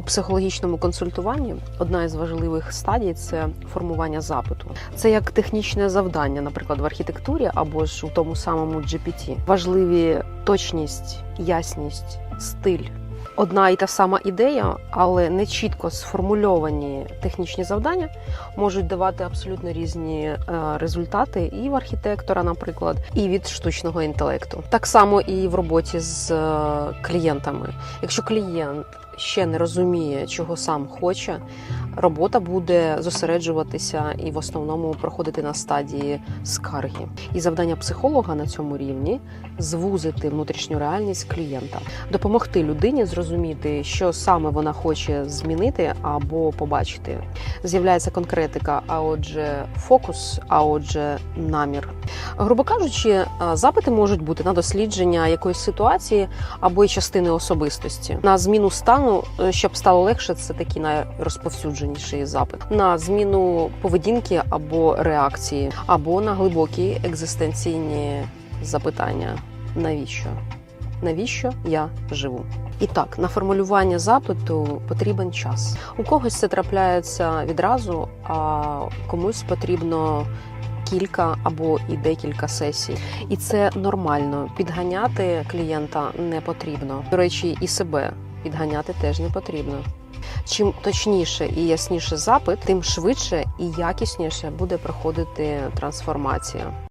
У психологічному консультуванні одна із важливих стадій це формування запиту. Це як технічне завдання, наприклад, в архітектурі або ж у тому самому GPT. Важливі точність, ясність, стиль. Одна і та сама ідея, але не чітко сформульовані технічні завдання можуть давати абсолютно різні е, результати і в архітектора, наприклад, і від штучного інтелекту. Так само і в роботі з е, клієнтами. Якщо клієнт ще не розуміє, чого сам хоче, робота буде зосереджуватися і в основному проходити на стадії скарги. І завдання психолога на цьому рівні звузити внутрішню реальність клієнта, допомогти людині зрозуміти, що саме вона хоче змінити або побачити. З'являється конкретика, а отже, фокус, а отже, намір. Грубо кажучи, запити можуть бути на дослідження якоїсь ситуації або й частини особистості, на зміну стану, е, щоб стало легше. Це такий найрозповсюдженіший запит, на зміну поведінки або реакції, або на глибокі екзистенційні запитання: навіщо? Навіщо я живу? І так, на формулювання запиту потрібен час. У когось це трапляється відразу, а комусь потрібно кілька або і декілька сесій. І це нормально. Підганяти клієнта не потрібно. До речі, і себе підганяти теж не потрібно. Чим точніше і ясніше запит, тим швидше і якісніше буде проходити трансформація.